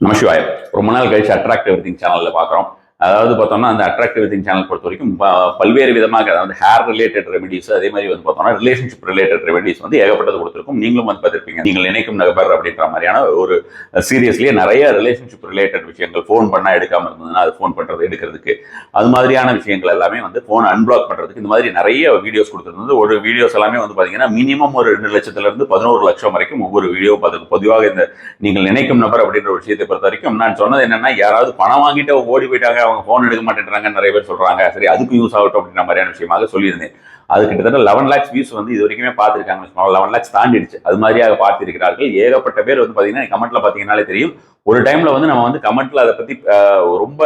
நமசிவாயம் ரொம்ப நாள் கழிச்சு அட்ராக்டிவ் எவ்ரிதிங் சேனலில் பார்க்குறோம் அதாவது பார்த்தோம்னா அந்த அட்ராக்டிவ் திங் சேனல் பொறுத்த வரைக்கும் பல்வேறு விதமாக அதாவது ஹேர் ரிலேட்டட் ரெமிடிஸ் அதே மாதிரி வந்து பார்த்தோம்னா ரிலேஷன்ஷிப் ரிலேட்டட் ரெமிடிஸ் வந்து ஏகப்பட்டது கொடுத்துருக்கும். நீங்களும் வந்து பார்த்துருப்பீங்க. நீங்கள் நினைக்கும் நகர் அப்படின்ற மாதிரியான ஒரு சீரியஸ்லேயே நிறைய ரிலேஷன்ஷிப் ரிலேட்டட் விஷயங்கள் ஃபோன் பண்ணால் எடுக்காமல் இருந்ததுன்னா அது ஃபோன் பண்ணுறது எடுக்கிறதுக்கு. அது மாதிரியான விஷயங்கள் எல்லாமே வந்து ஃபோன் அன்பிளாக் பண்ணுறதுக்கு இந்த மாதிரி நிறைய வீடியோஸ் கொடுத்துருந்தது. ஒரு வீடியோஸ் எல்லாமே வந்து பார்த்தீங்கன்னா மினிமம் ஒரு ரெண்டு லட்சத்துலேருந்து பதினோரு லட்சம் வரைக்கும் ஒவ்வொரு வீடியோ பார்த்து பொதுவாக இந்த நீங்கள் நினைக்கும் நபர் அப்படின்ற விஷயத்தை பொறுத்த வரைக்கும் நான் சொன்னது என்னென்னா யாராவது பணம் வாங்கிட்டு ஓடி போயிட்டாங்க அவங்க ஃபோன் எடுக்க மாட்டேன்றாங்க நிறைய பேர் சொல்றாங்க. சரி அதுக்கும் யூஸ் ஆகட்டும் அப்படின்ற மாதிரியான விஷயமாக சொல்லியிருந்தேன். அது கிட்டத்தட்ட லெவன் லேக்ஸ் வியூஸ் வந்து இது வரைக்குமே பார்த்துருக்காங்க. லெவன் லேக்ஸ் தாண்டிடுச்சு. அது மாதிரியாக பார்த்திருக்கிறார்கள். ஏகப்பட்ட பேர் வந்து பார்த்தீங்கன்னா கமெண்ட்ல பார்த்தீங்கன்னாலே தெரியும். ஒரு டைம்ல வந்து நம்ம வந்து கமெண்ட்ல அதை பத்தி ரொம்ப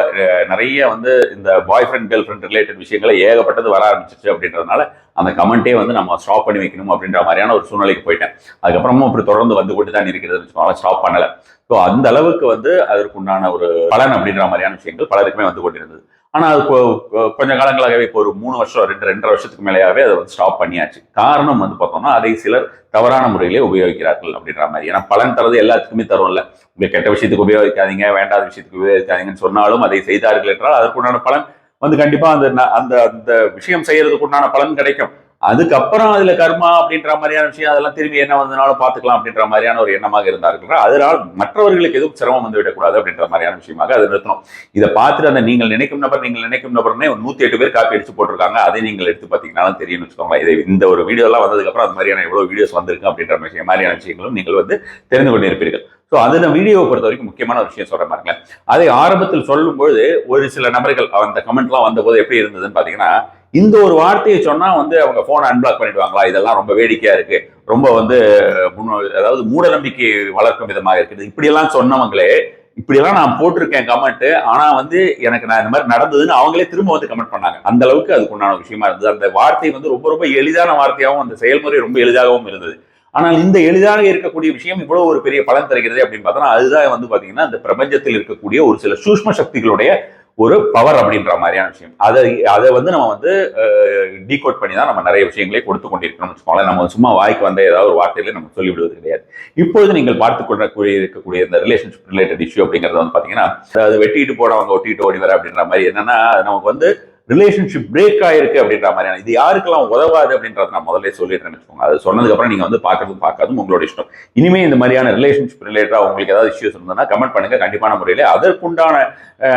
நிறைய வந்து இந்த boyfriend girlfriend related விஷயங்களை ஏகப்பட்டது வர ஆரம்பிச்சிச்சு அப்படின்றதுனால அந்த கமெண்ட்டே வந்து நம்ம ஸ்டாப் பண்ணி வைக்கணும் அப்படின்ற மாதிரியான ஒரு சூழ்நிலைக்கு போயிட்டேன். அதுக்கப்புறமும் அப்படி தொடர்ந்து வந்து கொண்டு தான் இருக்கிறது. ஸ்டாப் பண்ணல. ஸோ அந்த அளவுக்கு வந்து அதற்குண்டான ஒரு பலன் அப்படின்ற மாதிரியான விஷயங்கள் பலருக்குமே வந்து கொண்டிருந்தது. ஆனால் அது கொ- கொஞ்ச காலங்களாகவே இப்போ ஒரு மூணு வருஷம் ரெண்டு ரெண்டரை வருஷத்துக்கு மேலேயாவே அதை வந்து ஸ்டாப் பண்ணியாச்சு. காரணம் வந்து பார்த்தோம்னா அதை சிலர் தவறான முறையிலே உபயோகிக்கிறார்கள் அப்படின்ற மாதிரி. ஏன்னா பலன் தரது எல்லாத்துக்குமே தரும்ல. உங்களுக்கு கெட்ட விஷயத்துக்கு உபயோகிக்காதீங்க வேண்டாத விஷயத்துக்கு உபயோகிக்காதீங்கன்னு சொன்னாலும் அதை செய்தார்கள் என்றால் அதற்குண்டான பலன் வந்து கண்டிப்பாக அந்த அந்த அந்த விஷயம் செய்யறதுக்கு உண்டான பலன் கிடைக்கும். அதுக்கப்புறம் அதுல கர்மா அப்படின்ற மாதிரியான விஷயம் அதெல்லாம் திரும்பி என்ன வந்தனாலும் பார்த்துக்கலாம் அப்படின்ற மாதிரியான ஒரு எண்ணமாக இருந்தார்கள். அதனால் மற்றவர்களுக்கு எதுவும் சிரமம் வந்துவிடக்கூடாது அப்படின்ற மாதிரியான விஷயமாக அதை நிறுத்தணும். இதை பார்த்துட்டு அந்த நீங்கள் நினைக்கும் நபர் நீங்கள் நினைக்கும் நபர்னே ஒரு நூத்தி எட்டு பேர் காப்பி அடிச்சு போட்டிருக்காங்க. அதை நீங்கள் எடுத்து பார்த்தீங்கன்னாலும் தெரியும்னு வச்சுக்கோங்க இதை இந்த ஒரு வீடியோ எல்லாம் வந்ததுக்கு அப்புறம் அது மாதிரியான எவ்வளவு வீடியோஸ் வந்திருக்கு அப்படின்ற விஷயம் மாதிரியான விஷயங்களும் நீங்கள் வந்து தெரிந்து கொண்டிருப்பீர்கள். ஸோ அதில் வீடியோவை பொறுத்த வரைக்கும் முக்கியமான ஒரு விஷயம் சொல்கிற பாருங்களேன். அதை ஆரம்பத்தில் சொல்லும்பொழுது ஒரு சில நபர்கள் அந்த கமெண்ட்லாம் வந்தபோது எப்படி இருந்ததுன்னு பார்த்தீங்கன்னா இந்த ஒரு வார்த்தையை சொன்னா வந்து அவங்க ஃபோனை அன்பிளாக் பண்ணிடுவாங்களா? இதெல்லாம் ரொம்ப வேடிக்கையா இருக்கு. ரொம்ப வந்து அதாவது மூட நம்பிக்கை வளர்க்கும் விதமாக இருக்குது. இப்படியெல்லாம் சொன்னவங்களே இப்படியெல்லாம் நான் போட்டிருக்கேன் கமெண்ட் ஆனா வந்து எனக்கு நான் இந்த மாதிரி நடந்ததுன்னு அவங்களே திரும்ப வந்து கமெண்ட் பண்ணாங்க. அந்த அளவுக்கு அதுக்கு உண்டான விஷயமா இருந்தது. அந்த வார்த்தை வந்து ரொம்ப ரொம்ப எளிதான வார்த்தையாகவும் அந்த செயல்முறை ரொம்ப எளிதாகவும் இருந்தது. ஆனால் இந்த எளிதாக இருக்கக்கூடிய விஷயம் இவ்வளவு ஒரு பெரிய பலன் தருகிறது அப்படின்னு பார்த்தோம்னா அதுதான் வந்து பாத்தீங்கன்னா அந்த பிரபஞ்சத்தில் இருக்கக்கூடிய ஒரு சில சூஷ்ம சக்திகளுடைய ஒரு பவர் அப்படின்ற மாதிரியான விஷயம். அதை அதை வந்து நம்ம வந்து டீகோட் பண்ணி தான் நம்ம நிறைய விஷயங்களே கொடுத்து கொண்டிருக்கணும்னு வச்சுக்கோங்களேன். நம்ம சும்மா வாய்க்கு வந்த ஏதாவது ஒரு வார்த்தையில நம்ம சொல்லிவிடுவது கிடையாது. இப்பொழுது நீங்கள் பார்த்து கொள்ளக்கூடிய இருக்கக்கூடிய இந்த ரிலேஷன்ஷிப் ரிலேட்டட் இஷ்யூ அப்படிங்கிறது வந்து பாத்தீங்கன்னா அதாவது வெட்டிட்டு போனவங்க ஒட்டிட்டு ஓடி வர அப்படின்ற மாதிரி என்னன்னா நமக்கு வந்து ரிலேஷன்ஷிப் பிரேக் ஆயிருக்கு அப்படின்ற மாதிரியான இது யாருக்கெல்லாம் உதவாது அப்படின்றத நான் முதல்ல சொல்லிடுறேன்னு வச்சுக்கோங்க. அது சொன்னதுக்கப்புறம் நீங்கள் வந்து பார்க்கறதும் பார்க்காதும் உங்களோட இஷ்டம். இனிமே இந்த மாதிரியான ரிலேஷன்ஷிப் ரிலேட்டடாக உங்களுக்கு ஏதாவது இஷ்யூஸ் இருந்ததுன்னா கமெண்ட் பண்ணுங்க. கண்டிப்பான முறையில் அதற்குண்டான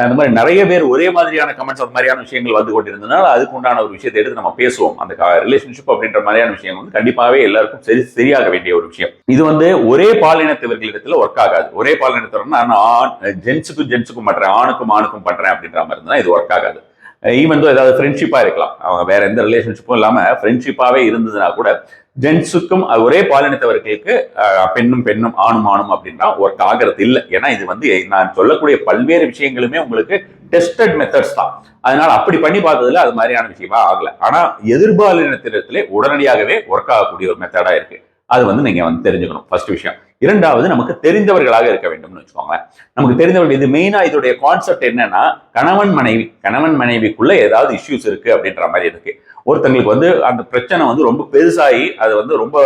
அந்த மாதிரி நிறைய பேர் ஒரே மாதிரியான கமெண்ட்ஸ் அந்த மாதிரியான விஷயங்கள் வந்து கொண்டிருந்ததுனால அதுக்குண்டான ஒரு விஷயத்தை எடுத்து நம்ம பேசுவோம். அந்த ரிலேஷன்ஷிப் அப்படின்ற மாதிரியான விஷயம் வந்து கண்டிப்பாகவே எல்லாருக்கும் சரி சரியாக வேண்டிய ஒரு விஷயம். இது வந்து ஒரே பாலினத்தவர்களிடத்தில் ஒர்க் ஆகாது. ஒரே பாலினத்தவர்னா நான் ஆண் ஜென்ஸுக்கும் ஜென்ஸுக்கும் பண்றேன் ஆணுக்கும் ஆணுக்கும் பண்ணுறேன் அப்படின்ற மாதிரி இருந்தால் இது ஒர்க் ஆகாது. ஈவன் தோ ஏதாவது ஃப்ரெண்ட்ஷிப்பாக இருக்கலாம். அவங்க வேற எந்த ரிலேஷன்ஷிப்பும் இல்லாமல் ஃப்ரெண்ட்ஷிப்பாகவே இருந்ததுன்னா கூட ஜென்ஸுக்கும் ஒரே பாலினத்தவர்களுக்கு பெண்ணும் பெண்ணும் ஆணும் ஆணும் அப்படின்னா ஒர்க் ஆகிறது இல்லை. ஏன்னா இது வந்து நான் சொல்லக்கூடிய பல்வேறு விஷயங்களுமே உங்களுக்கு டெஸ்டட் மெத்தட்ஸ் தான். அதனால அப்படி பண்ணி பார்த்ததுல அது மாதிரியான விஷயமா ஆகல. ஆனா எதிர்பாலினத்திலே உடனடியாகவே ஒர்க் ஆகக்கூடிய ஒரு மெத்தடா இருக்கு. அது வந்து நீங்க வந்து தெரிஞ்சுக்கணும். ஃபர்ஸ்ட் விஷயம். இரண்டாவது நமக்கு தெரிந்தவர்களாக இருக்க வேண்டும்னு வச்சுக்கோங்களேன். நமக்கு தெரிந்தவர்கள் இது மெயினா இதோடைய கான்செப்ட் என்னன்னா கணவன் மனைவி கணவன் மனைவிக்குள்ள ஏதாவது இஷ்யூஸ் இருக்கு அப்படின்ற மாதிரி இருக்கு. ஒருத்தங்களுக்கு வந்து அந்த பிரச்சனை வந்து ரொம்ப பெருசாகி அது வந்து ரொம்ப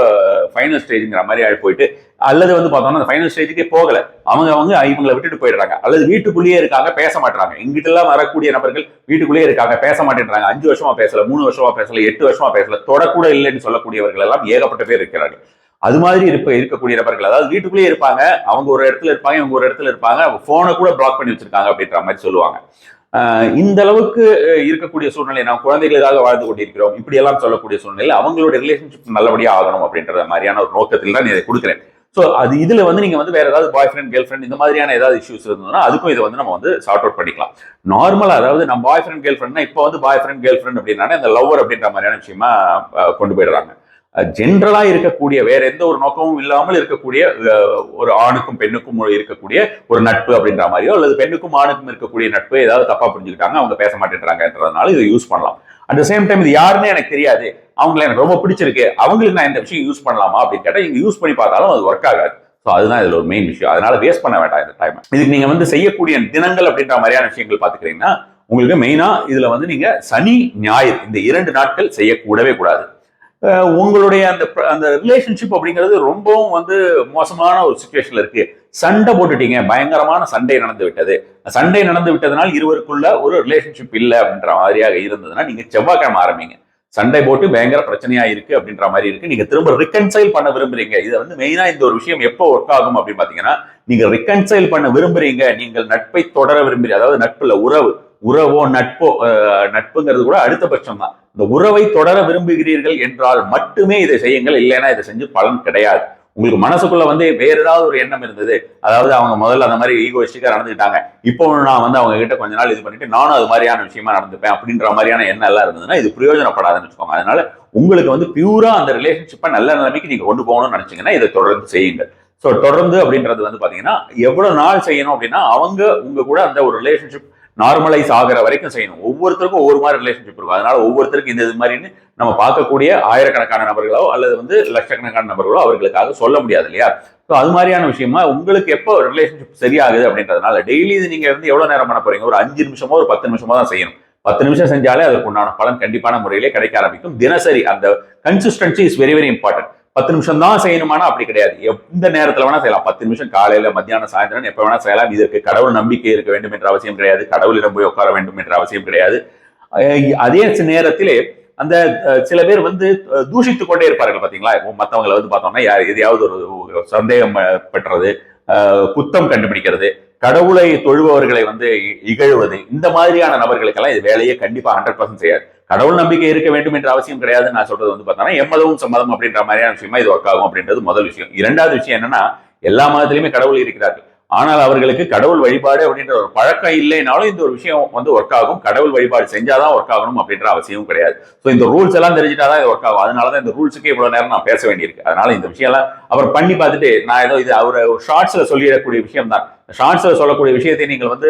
ஃபைனல் ஸ்டேஜுங்கிற மாதிரி ஆகி போயிட்டு அல்லது வந்து பார்த்தோம்னா அந்த ஃபைனல் ஸ்டேஜுக்கே போகல. அவங்க அவங்க இவங்களை விட்டுட்டு போயிடுறாங்க. அல்லது வீட்டுக்குள்ளேயே இருக்காங்க பேச மாட்டாங்க எங்கிட்டலாம் வரக்கூடிய நபர்கள் வீட்டுக்குள்ளேயே இருக்காங்க பேச மாட்டேன்றாங்க. அஞ்சு வருஷமா பேசல மூணு வருஷமா பேசல எட்டு வருஷமா பேசல தொடக்கூட இல்லைன்னு சொல்லக்கூடியவர்கள் எல்லாம் ஏகப்பட்ட பேர் இருக்கிறார்கள். அது மாதிரி இருப்ப இருக்கக்கூடிய நபர்கள் அதாவது வீட்டுக்குள்ளேயே இருப்பாங்க அவங்க ஒரு இடத்துல இருப்பாங்க இவங்க ஒரு இடத்துல இருப்பாங்க போனை கூட பிளாக் பண்ணி வச்சிருக்காங்க அப்படின்ற மாதிரி சொல்லுவாங்க. இந்த அளவுக்கு இருக்கக்கூடிய சூழ்நிலை நாம் குழந்தைகளுக்காக வாழ்ந்து கொண்டிருக்கிறோம் இப்படி எல்லாம் சொல்லக்கூடிய சூழ்நிலை அவங்களோட ரிலேஷன்ஷிப் நல்லபடியாக ஆகணும் அப்படின்ற மாதிரியான ஒரு நோக்கத்தில் தான் இதை கொடுக்குறேன். ஸோ அது இதில் வந்து நீங்கள் வந்து வேற ஏதாவது பாய் ஃப்ரெண்ட் கேர்ள் ஃப்ரெண்ட் இந்த மாதிரியான ஏதாவது இஷ்யூஸ் இருந்ததுன்னா அதுக்கும் இதை வந்து நம்ம வந்து சார்ட் அவுட் பண்ணிக்கலாம். நார்மலாக அதாவது நம்ம பாய் ஃப்ரெண்ட் கேர்ள் ஃப்ரெண்ட்னா இப்போ வந்து பாய் ஃப்ரெண்ட் கேர்ள் ஃப்ரெண்ட் அப்படின்னா இந்த லவ்வர் அப்படின்ற மாதிரியான விஷயமா கொண்டு போயிடுறாங்க. ஜென்ரலா இருக்கக்கூடிய வேற எந்த ஒரு நோக்கமும் இல்லாமல் இருக்கக்கூடிய ஒரு ஆணுக்கும் பெண்ணுக்கும் இருக்கக்கூடிய ஒரு நட்பு அப்படின்ற மாதிரியோ அல்லது பெண்ணுக்கும் ஆணுக்கும் இருக்கக்கூடிய நட்பு ஏதாவது தப்பா புரிஞ்சுக்கிட்டாங்க அவங்க பேச மாட்டேன்றாங்கன்றதுனால இதை யூஸ் பண்ணலாம். அட் சேம் டைம் இது யாருன்னு எனக்கு தெரியாது. அவங்கள எனக்கு ரொம்ப பிடிச்சிருக்கு. அவங்களுக்கு நான் இந்த விஷயம் யூஸ் பண்ணலாமா அப்படின்னு கேட்டால் இங்கே யூஸ் பண்ணி பார்த்தாலும் அது ஒர்க் ஆகாது. ஸோ அதுதான் இதில் ஒரு மெயின் விஷயம். அதனால வேஸ்ட் பண்ண வேண்டாம் இந்த டைம் இதுக்கு நீங்கள் வந்து செய்யக்கூடிய தினங்கள் அப்படின்ற மாதிரியான விஷயங்கள் பார்த்துக்கிறீங்கன்னா உங்களுக்கு மெயினாக இதில் வந்து நீங்கள் சனி ஞாயிறு இந்த இரண்டு நாட்கள் செய்யக்கூடவே கூடாது. உங்களுடைய அந்த அந்த ரிலேஷன்ஷிப் அப்படிங்கிறது ரொம்பவும் வந்து மோசமான ஒரு சுச்சுவேஷன்ல இருக்கு. சண்டை போட்டுட்டீங்க. பயங்கரமான சண்டை நடந்து விட்டது. சண்டை நடந்து விட்டதனால் இருவருக்குள்ள ஒரு ரிலேஷன்ஷிப் இல்லை அப்படின்ற மாதிரியாக இருந்ததுன்னா நீங்க செவ்வாய்க்கிழமை ஆரம்பிங்க. சண்டை போட்டு பயங்கர பிரச்சனையா இருக்கு அப்படின்ற மாதிரி இருக்கு. நீங்க திரும்ப ரிகன்சைல் பண்ண விரும்புறீங்க. இதை வந்து மெயினா இந்த ஒரு விஷயம் எப்போ ஒர்க் ஆகும் அப்படின்னு பாத்தீங்கன்னா நீங்க ரிகன்சைல் பண்ண விரும்புறீங்க. நீங்கள் நட்பை தொடர விரும்புறீங்க. அதாவது நட்புல உறவு. உறவோ நட்போ நட்புங்கிறது கூட அடுத்தபட்சம் தான் இந்த உறவை தொடர விரும்புகிறீர்கள் என்றால் மட்டுமே இதை செய்யுங்கள் இல்லைன்னா இதை செஞ்சு பலன் கிடையாது. உங்களுக்கு மனசுக்குள்ள வந்து வேற ஏதாவது ஒரு எண்ணம் இருந்தது. அதாவது அவங்க முதல்ல அந்த மாதிரி ஈகோஸ்டிக்காக நடந்துக்கிட்டாங்க இப்போ நான் வந்து அவங்க கிட்ட கொஞ்ச நாள் இது பண்ணிட்டு நானும் அது மாதிரியான விஷயமா நடந்துப்பேன் அப்படின்ற மாதிரியான எண்ணம் எல்லாம் இருந்ததுன்னா இது பிரயோஜனப்படாதுன்னு வச்சுக்கோங்க. அதனால உங்களுக்கு வந்து பியூரா அந்த ரிலேஷன்ஷிப்பை நல்ல நிலைமைக்கு நீங்க கொண்டு போகணும்னு நினைச்சீங்கன்னா இதை தொடர்ந்து செய்யுங்கள். ஸோ தொடர்ந்து அப்படின்றது வந்து பாத்தீங்கன்னா எவ்வளவு நாள் செய்யணும் அப்படின்னா அவங்க உங்க கூட அந்த ஒரு ரிலேஷன்ஷிப் நார்மலைஸ் ஆகிற வரைக்கும் செய்யணும். ஒவ்வொருத்தருக்கும் ஒவ்வொரு மாதிரி ரிலேஷன்ஷிப் இருக்கும். அதனால ஒவ்வொருத்தருக்கும் இந்த இது மாதிரின்னு நம்ம பார்க்கக்கூடிய ஆயிரக்கணக்கான நபர்களோ அல்லது வந்து லட்சக்கணக்கான நபர்களோ அவர்களுக்காக சொல்ல முடியாது இல்லையா? ஸோ அது மாதிரியான விஷயமா உங்களுக்கு எப்போ ரிலேஷன்ஷிப் சரியாகுது அப்படின்றதுனால டெய்லி இது நீங்க வந்து எவ்வளவு நேரம் பண்ண போறீங்க? ஒரு அஞ்சு நிமிஷமோ ஒரு பத்து நிமிஷமோ தான் செய்யணும். பத்து நிமிஷம் செஞ்சாலே அதுக்கு உண்டான பலன் கண்டிப்பான முறையிலே கிடைக்க ஆரம்பிக்கும். தினசரி அந்த consistency is very very important பத்து நிமிஷம் தான் செய்யணுமானா அப்படி கிடையாது. எந்த நேரத்தில் வேணா செய்யலாம். பத்து நிமிஷம் காலையில மத்தியானம் சாயந்தரம் எப்போ வேணா செய்யலாம். இதற்கு கடவுள் நம்பிக்கை இருக்க வேண்டும் என்ற அவசியம் கிடையாது. கடவுளிடம் போய் உட்கார வேண்டும் என்ற அவசியம் கிடையாது. அதே நேரத்திலே அந்த சில பேர் வந்து தூஷித்துக் கொண்டே இருப்பார்கள் பாத்தீங்களா? இப்போ மத்தவங்களை வந்து பார்த்தோம்னா யார் எதையாவது ஒரு சந்தேகம் பெற்றது குத்தம் கண்டுபிடிக்கிறது கடவுளை தொழுபவர்களை வந்து இகழ்வது இந்த மாதிரியான நபர்களுக்கெல்லாம் இது வேலையை கண்டிப்பா ஹண்ட்ரட் பர்சன்ட் செய்யாது. கடவுள் நம்பிக்கை இருக்க வேண்டும் என்ற அவசியம் கிடையாதுன்னு நான் சொல்றது வந்து பார்த்தோம்னா எம்மதமும் சம்மதம் அப்படின்ற மாதிரியான விஷயமா இது ஒர்க் ஆகும் அப்படின்றது முதல் விஷயம். இரண்டாவது விஷயம் என்னன்னா எல்லா மதத்திலையுமே கடவுள் இருக்கிறார்கள். ஆனால் அவர்களுக்கு கடவுள் வழிபாடு அப்படின்ற ஒரு பழக்கம் இல்லைனாலும் இந்த ஒரு விஷயம் வந்து ஒர்க் ஆகும். கடவுள் வழிபாடு செஞ்சாதான் ஒர்க் ஆகணும் அப்படின்ற அவசியமும் கிடையாது. ஸோ இந்த ரூல்ஸ் எல்லாம் தெரிஞ்சிட்டாதான் இது ஒர்க் ஆகும். அதனால தான் இந்த ரூல்ஸுக்கு இவ்வளோ நேரம் நான் பேச வேண்டியிருக்கு. அதனால இந்த விஷயம்லாம் அவர் பண்ணி பார்த்துட்டு நான் ஏதோ இது அவர் ஷார்ட்ஸில் சொல்லிடக்கூடிய விஷயம் தான் ஷார்ட்ஸில் சொல்லக்கூடிய விஷயத்தை நீங்கள் வந்து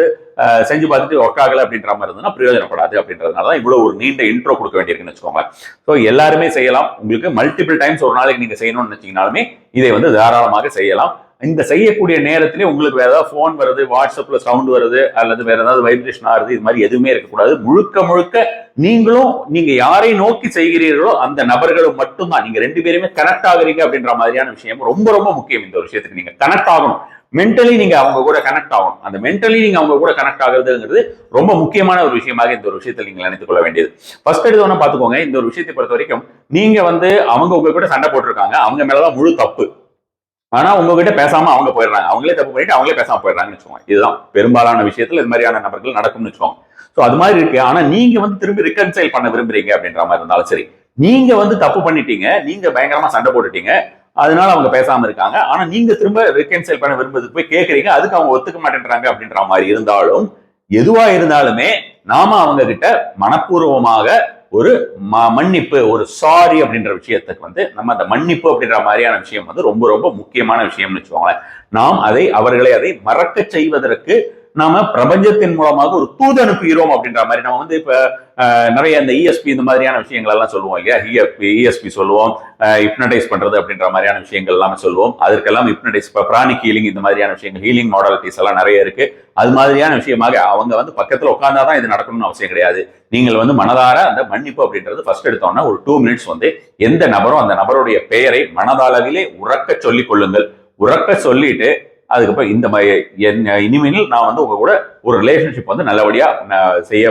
செஞ்சு பார்த்துட்டு ஒர்க் ஆகலை அப்படின்ற மாதிரி இருந்ததுன்னா பிரயோஜனப்படாது அப்படின்றதுனால தான் இவ்வளோ ஒரு நீண்ட இன்ட்ரோ கொடுக்க வேண்டியிருக்குன்னு வச்சுக்கோங்க. ஸோ எல்லாருமே செய்யலாம். உங்களுக்கு மல்டிபிள் டைம்ஸ் ஒரு நாளைக்கு நீங்கள் செய்யணும்னு நினைச்சீங்கனாலுமே இதை வந்து தாராளமாக செய்யலாம். இந்த செய்யக்கூடிய நேரத்திலே உங்களுக்கு வேற ஏதாவது ஃபோன் வருது வாட்ஸ்அப்ல சவுண்ட் வருது அல்லது வேற ஏதாவது வைப்ரேஷன் ஆகுது இது மாதிரி எதுவுமே இருக்கக்கூடாது. முழுக்க முழுக்க நீங்களும் நீங்க யாரை நோக்கி செய்கிறீர்களோ அந்த நபர்களும் மட்டும்தான். நீங்க ரெண்டு பேருமே கனெக்ட் ஆகுறீங்க அப்படின்ற மாதிரியான விஷயம் ரொம்ப ரொம்ப முக்கியம் இந்த ஒரு விஷயத்துக்கு. நீங்க கனெக்ட் ஆகணும். மென்டலி நீங்க அவங்க கூட கனெக்ட் ஆகணும். அந்த மென்டலி நீங்க அவங்க கூட கனெக்ட் ஆகுறதுங்கிறது ரொம்ப முக்கியமான ஒரு விஷயமாக இந்த ஒரு விஷயத்தில் நீங்க நினைத்துக் கொள்ள வேண்டியது. ஃபர்ஸ்ட் எடுத்தோன்னா பாத்துக்கோங்க இந்த ஒரு விஷயத்தை பொறுத்த வரைக்கும் நீங்க வந்து அவங்க உங்க கூட சண்டை போட்டிருக்காங்க. அவங்க மேலதான் முழு தப்பு. ஆனா உங்ககிட்ட பேசாம அவங்க போயிடுறாங்க. அவங்களே தப்பு பண்ணிட்டு அவங்களே பேசாம போயிடுறாங்கன்னு வச்சுக்கோங்க. இதுதான் பெரும்பாலான விஷயத்துல இது மாதிரியான நபர்கள் நடக்கும்னு வச்சுக்கோங்க. சோ அது மாதிரி இருக்கு. ஆனா நீங்க வந்து திரும்பி ரிகன்சைல் பண்ண விரும்புறீங்க அப்படின்ற மாதிரி இருந்தாலும் சரி. நீங்க வந்து தப்பு பண்ணிட்டீங்க. நீங்க பயங்கரமா சண்டை போட்டுட்டீங்க. அதனால அவங்க பேசாம இருக்காங்க. ஆனா நீங்க திரும்ப ரிகன்சைல் பண்ண விரும்புறதுக்கு போய் கேட்கறீங்க அதுக்கு அவங்க ஒத்துக்க மாட்டேன்றாங்க அப்படின்ற மாதிரி இருந்தாலும் எதுவா இருந்தாலுமே நாம அவங்க கிட்ட மனப்பூர்வமாக ஒரு ம- மன்னிப்பு ஒரு சாரி அப்படின்ற விஷயத்துக்கு வந்து நம்ம அந்த மன்னிப்பு அப்படின்ற மாதிரியான விஷயம் வந்து ரொம்ப ரொம்ப முக்கியமான விஷயம்னு வச்சுக்கோங்களேன். நாம் அதை அவர்களை அதை மறக்க செய்வதற்கு நாம பிரபஞ்சத்தின் மூலமாக ஒரு தூது அனுப்புகிறோம் அப்படின்ற மாதிரி. நம்ம வந்து இப்ப நிறைய இந்த இஎஸ்பி இந்த மாதிரியான விஷயங்கள் எல்லாம் சொல்லுவோம் இல்லையா? இஎஸ்பி இஎஸ்பி சொல்லுவோம். ஹிப்னடைஸ் பண்றது அப்படின்ற மாதிரியான விஷயங்கள் எல்லாமே சொல்லுவோம். அதற்கெல்லாம் ஹிப்னடைஸ் இப்போ பிராணிக் ஹீலிங் இந்த மாதிரியான விஷயங்கள் ஹீலிங் மாடாலிட்டிஸ் எல்லாம் நிறைய இருக்கு. அது மாதிரியான விஷயமாக அவங்க வந்து பக்கத்துல உட்கார்ந்தாதான் இது நடக்கணும்னு அவசியம் கிடையாது. நீங்கள் வந்து மனதார அந்த மன்னிப்பு அப்படின்றது ஃபர்ஸ்ட் எடுத்தோம்னா ஒரு டூ மினிட்ஸ் வந்து எந்த நபரும் அந்த நபருடைய பெயரை மனதளவிலே உறக்க சொல்லிக் கொள்ளுங்கள். உறக்க சொல்லிட்டு அதுக்கப்புறம் இந்த மாதிரி என் இனிமேல் நான் வந்து உங்க கூட ஒரு ரிலேஷன்ஷிப் வந்து நல்லபடியா செய்ய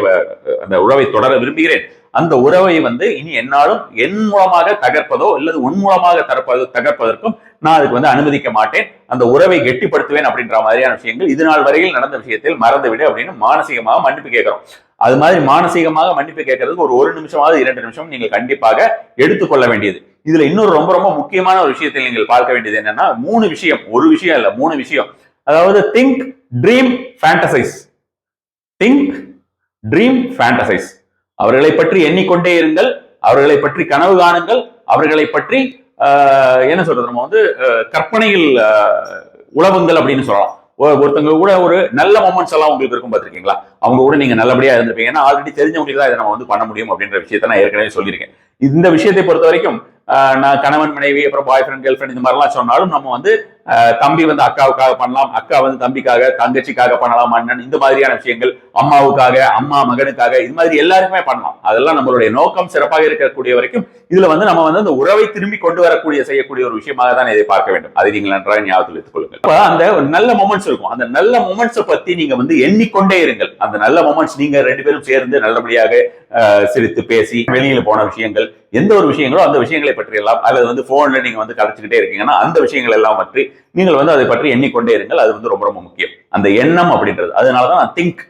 அந்த உறவை தொடர விரும்புகிறேன். அந்த உறவை வந்து இனி என்னாலும் என் மூலமாக தகர்ப்பதோ அல்லது உன் மூலமாக தகர்ப்பது தகர்ப்பதற்கும் நான் அதுக்கு வந்து அனுமதிக்க மாட்டேன். அந்த உறவை கெட்டிப்படுத்துவேன் அப்படின்ற மாதிரியான விஷயங்கள் இது நாள் வரையில் நடந்த விஷயத்தில் மறந்துவிடு அப்படின்னு மானசீகமாக மன்னிப்பு கேட்கிறோம். அது மாதிரி மானசீகமாக மன்னிப்பு கேட்கறதுக்கு ஒரு ஒரு நிமிஷமாவது இரண்டு நிமிஷம் நீங்கள் கண்டிப்பாக எடுத்துக்கொள்ள வேண்டியது. இதுல இன்னொரு ரொம்ப ரொம்ப முக்கியமான ஒரு விஷயத்தை நீங்கள் பார்க்க வேண்டியது என்னன்னா மூணு விஷயம் ஒரு விஷயம் இல்ல மூணு விஷயம். அதாவது think dream fantasize think dream fantasize அவர்களை பற்றி எண்ணிக்கொண்டே இருங்கள் அவர்களை பற்றி கனவு காணுங்கள் அவர்களை பற்றி ஆஹ், என்ன சொல்றது நம்ம வந்து கற்பனையில் உழவுங்கள் அப்படின்னு சொல்லலாம். ஒருத்தங்க கூட ஒரு நல்ல மொமெண்ட்ஸ் எல்லாம் உங்களுக்கு இருக்கும் பார்த்திருக்கீங்களா? அவங்க கூட நீங்க நல்லபடியா இருந்திருப்பீங்க. ஏன்னா ஆல்ரெடி தெரிஞ்சவங்களுக்கு தான் இதை நம்ம வந்து பண்ண முடியும் அப்படின்ற விஷயத்த நான் ஏற்கனவே சொல்லியிருக்கேன். இந்த விஷயத்தை பொறுத்த வரைக்கும் நான் கணவன் மனைவி அப்புறம் பாய் ஃப்ரெண்ட் கேர்ள் ஃப்ரெண்ட் இந்த மாதிரிலாம் சொன்னாலும் நம்ம வந்து தம்பி வந்து அக்காவுக்காக பண்ணலாம் அக்கா வந்து தம்பிக்காக தங்கச்சிக்காக பண்ணலாம் அண்ணன் இந்த மாதிரியான விஷயங்கள் அம்மாவுக்காக அம்மா மகனுக்காக இது மாதிரி எல்லாருக்குமே பண்ணலாம். அதெல்லாம் நம்மளுடைய நோக்கம் சிறப்பாக இருக்கக்கூடிய வரைக்கும் இதுல வந்து நம்ம வந்து அந்த உறவை திரும்பி கொண்டு வரக்கூடிய செய்யக்கூடிய ஒரு விஷயமாக தான் இதை பார்க்க வேண்டும். அதை நீங்கள் நன்றாக ஞாபகத்தில் வைத்துக் கொள்ளுங்கள். அந்த நல்ல மொமெண்ட்ஸ் இருக்கும். அந்த நல்ல மொமெண்ட்ஸை பத்தி நீங்க வந்து எண்ணிக்கொண்டே இருங்கள். அந்த நல்ல மொமெண்ட்ஸ் நீங்க ரெண்டு பேரும் சேர்ந்து நல்லபடியாக சிரித்து பேசி வெளியில போன விஷயங்கள் எந்த ஒரு விஷயங்களோ அந்த விஷயங்களை பற்றி எல்லாம் அல்லது வந்து போன்ல நீங்க வந்து கலைச்சுக்கிட்டே இருக்கீங்கன்னா அந்த விஷயங்கள் எல்லாம் பற்றி நீங்கள் வந்து அதை பற்றி எண்ணிக்கொண்டே இருங்கள். அது வந்து ரொம்ப ரொம்ப முக்கியம். அந்த எண்ணம் அப்படின்றது. அதனாலதான் நான் திங்க்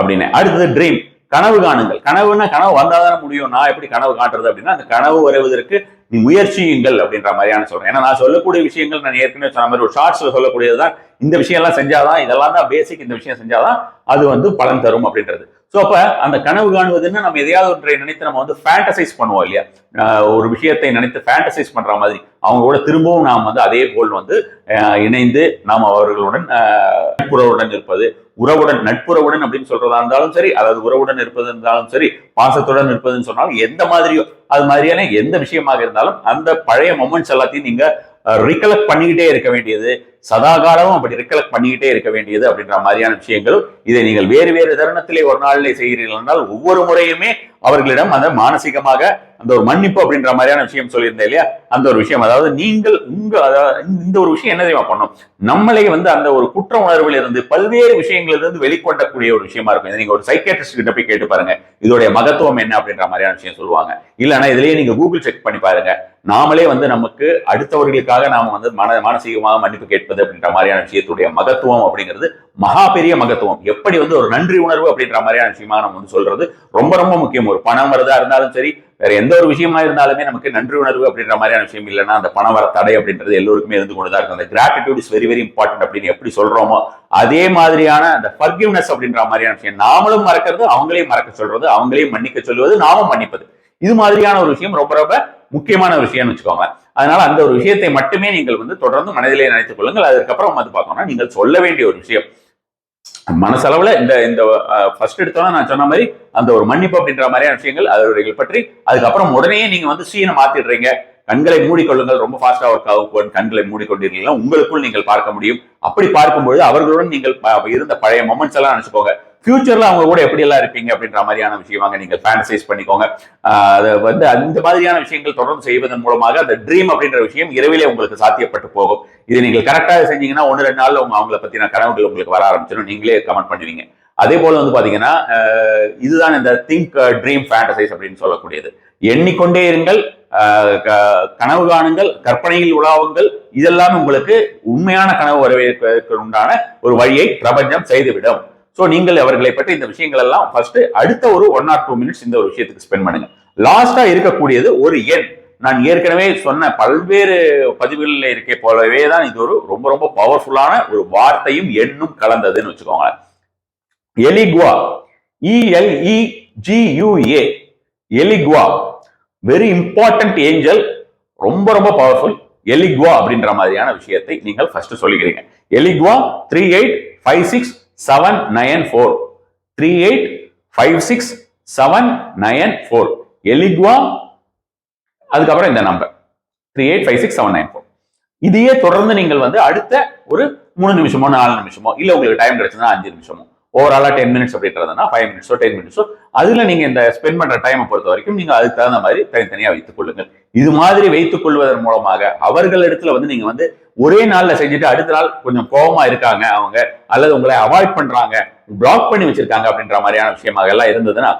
அப்படின்னு அடுத்தது ட்ரீம் கனவு காணுங்கள். கனவுன்னா கனவு வந்தாதானே முடியும். நான் எப்படி கனவு காட்டுறது அப்படின்னா அந்த கனவு வருவதற்கு நீ முயற்சியுங்கள் அப்படின்ற மாதிரியான சொல்றேன். ஏன்னா நான் சொல்லக்கூடிய விஷயங்கள் நான் ஏற்கனவே சொன்ன மாதிரி ஒரு ஷார்ட்ஸ்ல சொல்லக்கூடியதுதான். இந்த விஷயம் எல்லாம் செஞ்சாதான் இதெல்லாம் தான் பேசிக் இந்த விஷயம் செஞ்சாதான் அது வந்து பலன் தரும் அப்படின்றது. ஸோ அப்போ அந்த கனவு காணுவதுன்னு நம்ம எதையாவது ஒன்றை நினைத்து நம்ம வந்து ஃபேண்டசைஸ் பண்ணுவோம் இல்லையா? ஒரு விஷயத்தை நினைத்து ஃபேண்டசைஸ் பண்ற மாதிரி. அவங்க கூட திரும்பவும் நாம் வந்து அதே போல் வந்து இணைந்து நாம் அவர்களுடன் நட்புறவுடன் இருப்பது உறவுடன் நட்புறவுடன் அப்படின்னு சொல்றதா இருந்தாலும் சரி அதாவது உறவுடன் இருப்பது இருந்தாலும் சரி பாசத்துடன் இருப்பதுன்னு சொன்னாலும் எந்த மாதிரியோ அது மாதிரியான எந்த விஷயமாக இருந்தாலும் அந்த பழைய மொமெண்ட்ஸ் எல்லாத்தையும் நீங்க ரிகலெக்ட் பண்ணிக்கிட்டே இருக்க வேண்டியது. சதாகாலமும் அப்படி ரிகலெக்ட் பண்ணிக்கிட்டே இருக்க வேண்டியது அப்படின்ற மாதிரியான விஷயங்களும் இதை நீங்கள் வேறு வேறு தருணத்திலே ஒரு நாளிலே செய்கிறீர்கள் என்றால் ஒவ்வொரு முறையுமே அவர்களிடம் அந்த மானசீகமாக அந்த ஒரு மன்னிப்பு அப்படின்ற மாதிரியான விஷயம் சொல்லியிருந்தேன் இல்லையா? அந்த ஒரு விஷயம். அதாவது நீங்கள் உங்க அதாவது இந்த ஒரு விஷயம் என்ன தெரியுமா பண்ணும்? நம்மளே வந்து அந்த ஒரு குற்ற உணர்வில் இருந்து பல்வேறு விஷயங்களிலிருந்து வெளிக்கொண்டக்கூடிய ஒரு விஷயமா இருக்கும். இதை நீங்க ஒரு சைக்கேட்ரிஸ்ட் கிட்ட போய் கேட்டு பாருங்க. இதோடைய மகத்துவம் என்ன அப்படின்ற மாதிரியான விஷயம் சொல்லுவாங்க. இல்லைன்னா இதுலயே நீங்க கூகுள் செக் பண்ணி பாருங்க. நாமளே வந்து நமக்கு அடுத்தவர்களுக்காக நாம வந்து மன மானசீகமாக மன்னிப்பு கேட்டு கேட்பது அப்படின்ற மாதிரியான விஷயத்துடைய மகத்துவம் அப்படிங்கிறது மகா பெரிய மகத்துவம். எப்படி வந்து ஒரு நன்றி உணர்வு அப்படின்ற மாதிரியான விஷயமா நம்ம வந்து சொல்றது ரொம்ப ரொம்ப முக்கியம். ஒரு பணம் வரதா இருந்தாலும் சரி வேற எந்த ஒரு விஷயமா இருந்தாலுமே நமக்கு நன்றி உணர்வு அப்படின்ற மாதிரியான விஷயம் இல்லைன்னா அந்த பணம் வர தடை அப்படின்றது எல்லோருக்குமே இருந்து கொண்டுதான் இருக்கும். அந்த gratitude is very very important அப்படின்னு எப்படி சொல்றோமோ அதே மாதிரியான அந்த ஃபர்கிவ்னஸ் அப்படின்ற மாதிரியான விஷயம் நாமளும் மறக்கிறது அவங்களையும் மறக்க சொல்றது அவங்களையும் மன்னிக்க சொல்வது நாமும் மன்னிப்பது. இது மாதிரியான ஒரு விஷயம் ரொம்ப ரொம்ப முக்கியமான ஒரு விஷயம்னு வச்சுக்கோங்க. அதனால அந்த ஒரு விஷயத்தை மட்டுமே நீங்கள் வந்து தொடர்ந்து மனதிலே நினைத்துக் கொள்ளுங்கள். அதுக்கப்புறம் வந்து பார்த்தோம்னா நீங்கள் சொல்ல வேண்டிய ஒரு விஷயம். மனசளவுல இந்த இந்த ஃபர்ஸ்ட் எடுத்தோம்னா நான் சொன்ன மாதிரி அந்த ஒரு மன்னிப்பு அப்படின்ற மாதிரியான விஷயங்கள் அவர்கள் பற்றி அதுக்கப்புறம் உடனே நீங்க வந்து சீனை மாத்திடுறீங்க. கண்களை மூடிக்கொள்ளுங்கள். ரொம்ப ஃபாஸ்டா ஒர்க் ஆகும். கண்களை மூடிக்கொண்டீர்களா உங்களுக்குள் நீங்கள் பார்க்க முடியும். அப்படி பார்க்கும்பொழுது அவர்களுடன் நீங்கள் இருந்த பழைய மொமெண்ட்ஸ் எல்லாம் நினைச்சுக்கோங்க. ஃபியூச்சர்ல அவங்க கூட எப்படி எல்லாம் இருப்பீங்க அப்படின்ற மாதிரியான விஷயமாக நீங்கள் ஃபேண்டசைஸ் பண்ணிக்கோங்க. அதை வந்து அந்த மாதிரியான விஷயங்கள் தொடர்ந்து செய்வதன் மூலமாக அந்த ட்ரீம் அப்படின்ற விஷயம் இரவிலே உங்களுக்கு சாத்தியப்பட்டு போகும். இது நீங்கள் கரெக்டாக செஞ்சீங்கன்னா ஒன்று ரெண்டு நாள்ல உங்க அவங்கள பத்தின கனவுகள் உங்களுக்கு வர ஆரம்பிச்சிடும். நீங்களே கமெண்ட் பண்ணுவீங்க. அதே போல வந்து பாத்தீங்கன்னா ஆஹ் இதுதான் இந்த திங்க் ட்ரீம் ஃபேண்டசைஸ் அப்படின்னு சொல்லக்கூடியது. எண்ணிக்கொண்டே இருங்கள் ஆஹ் க- கனவு காணுங்கள் கற்பனையில் உலாவுங்கள். இதெல்லாம் உங்களுக்கு உண்மையான கனவு வரவேற்பதற்கு உண்டான ஒரு வழியை பிரபஞ்சம் செய்துவிடும். ஸோ நீங்கள் அவர்களை பற்றி இந்த விஷயங்கள் எல்லாம் ஃபர்ஸ்ட் அடுத்த ஒரு ஒன் ஆர் டூ மினிட்ஸ் இந்த ஒரு விஷயத்துக்கு ஸ்பெண்ட் பண்ணுங்க. லாஸ்டா இருக்கக்கூடியது ஒரு எண். நான் ஏற்கனவே சொன்ன பல்வேறு பதிவுகளில் இருக்க போலவே தான் இது ஒரு ரொம்ப ரொம்ப பவர்ஃபுல்லான ஒரு வார்த்தையும் எண்ணும் கலந்ததுன்னு வச்சுக்கோங்க Elegua. E L E G U A Elegua. Very important angel ரொம்ப ரொம்ப பவர்ஃபுல் எலிகுவா அப்படின்ற மாதிரியான விஷயத்தை நீங்கள் ஃபர்ஸ்ட் சொல்லிக்கிறீங்க. எலிகுவா three eight five six seven nine four three eight five six seven nine four எலிக்வா அதுக்கப்புறம் இந்த number three eight five six seven nine four இதையே தொடர்ந்து நீங்கள் வந்து அடுத்த ஒரு மூணு நிமிஷமோ நாலு நிமிஷமோ இல்லை உங்களுக்கு டைம் கிடைச்சதுன்னா அஞ்சு நிமிஷமோ ஓவராலாக டென் மினிட்ஸ் அப்படின்றதுனா ஃபைவ் மினிட்ஸோ டென் மினிட்ஸோ அதில் நீங்கள் இந்த ஸ்பெண்ட் பண்ணுற டைமை பொறுத்த வரைக்கும் நீங்கள் அதுக்கு தகுந்த மாதிரி தனித்தனியாக வைத்துக் கொள்ளுங்கள். இது மாதிரி வைத்துக் கொள்வதன் மூலமாக அவர்களிடத்துல வந்து நீங்கள் வந்து ஒரே நாளில் செஞ்சுட்டு அடுத்த நாள் கொஞ்சம் கோபமாக இருக்காங்க அவங்க அல்லது உங்களை அவாய்ட் பண்ணுறாங்க பிளாக் பண்ணி வச்சிருக்காங்க அப்படின்ற மாதிரியான விஷயமாக எல்லாம் இருந்ததுன்னா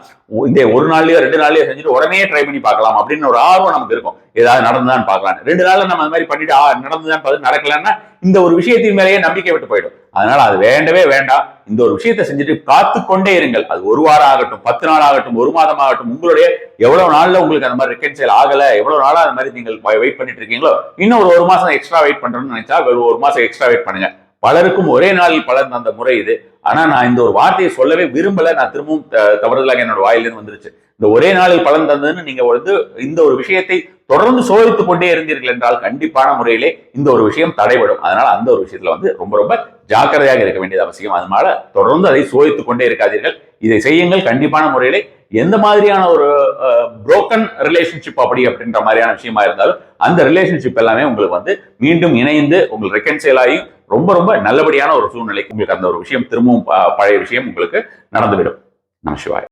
இந்த ஒரு நாள்லயோ ரெண்டு நாள்லயோ செஞ்சுட்டு உடனே ட்ரை பண்ணி பார்க்கலாம் அப்படின்னு ஒரு ஆர்வம் நமக்கு இருக்கும். ஏதாவது நடந்துதான் பார்க்கலாம். ரெண்டு நாள்ல நம்ம அந்த மாதிரி பண்ணிட்டு ஆ நடந்துதான் பார்த்து நடக்கலன்னா இந்த ஒரு விஷயத்தின் மேலேயே நம்பிக்கை விட்டு போயிடும். அதனால அது வேண்டவே வேண்டாம். இந்த ஒரு விஷயத்தை செஞ்சுட்டு காத்து கொண்டே இருங்கள். அது ஒரு வாரம் ஆகட்டும் பத்து நாள் ஆகட்டும் ஒரு மாதம் ஆகட்டும் உங்களுடைய எவ்வளவு நாள்ல உங்களுக்கு அந்த மாதிரி ரெக்கன்சைல் ஆகல எவ்வளவு நாளா அந்த மாதிரி நீங்கள் வெயிட் பண்ணிட்டு இருக்கீங்களோ இன்னும் ஒரு ஒரு மாசம் எக்ஸ்ட்ரா வெயிட் பண்றோம்னு நினைச்சா ஒரு ஒரு மாசம் எக்ஸ்ட்ரா வெயிட் பண்ணுங்க. பலருக்கும் ஒரே நாளில் பலர்ந்த அந்த முறை இது. ஆனா நான் இந்த ஒரு வார்த்தையை சொல்லவே விரும்பல. நான் திரும்பவும் த- தவறுதலாக என்னோட வாயிலிருந்து வந்துருச்சு. இந்த ஒரே நாளில் பலன் தந்ததுன்னு நீங்க வந்து இந்த ஒரு விஷயத்தை தொடர்ந்து சோதித்துக் கொண்டே இருந்தீர்கள் என்றால் கண்டிப்பான முறையிலே இந்த ஒரு விஷயம் தடைபடும். அதனால அந்த ஒரு விஷயத்துல வந்து ரொம்ப ரொம்ப ஜாக்கிரதையாக இருக்க வேண்டியது அவசியம். அதனால தொடர்ந்து அதை சோதித்துக் கொண்டே இருக்காதீர்கள். இதை செய்யுங்கள். கண்டிப்பான முறையிலே எந்த மாதிரியான ஒரு புரோக்கன் ரிலேஷன்ஷிப் அப்படி அப்படின்ற மாதிரியான விஷயமா இருந்தாலும் அந்த ரிலேஷன்ஷிப் எல்லாமே உங்களுக்கு வந்து மீண்டும் இணைந்து உங்களுக்கு ரெக்கன்சைல் ஆகி ரொம்ப ரொம்ப நல்லபடியான ஒரு சூழ்நிலைக்கு உங்களுக்கு அந்த ஒரு விஷயம் திரும்பவும் ப- பழைய விஷயம் உங்களுக்கு நடந்துவிடும். நம சிவாய்.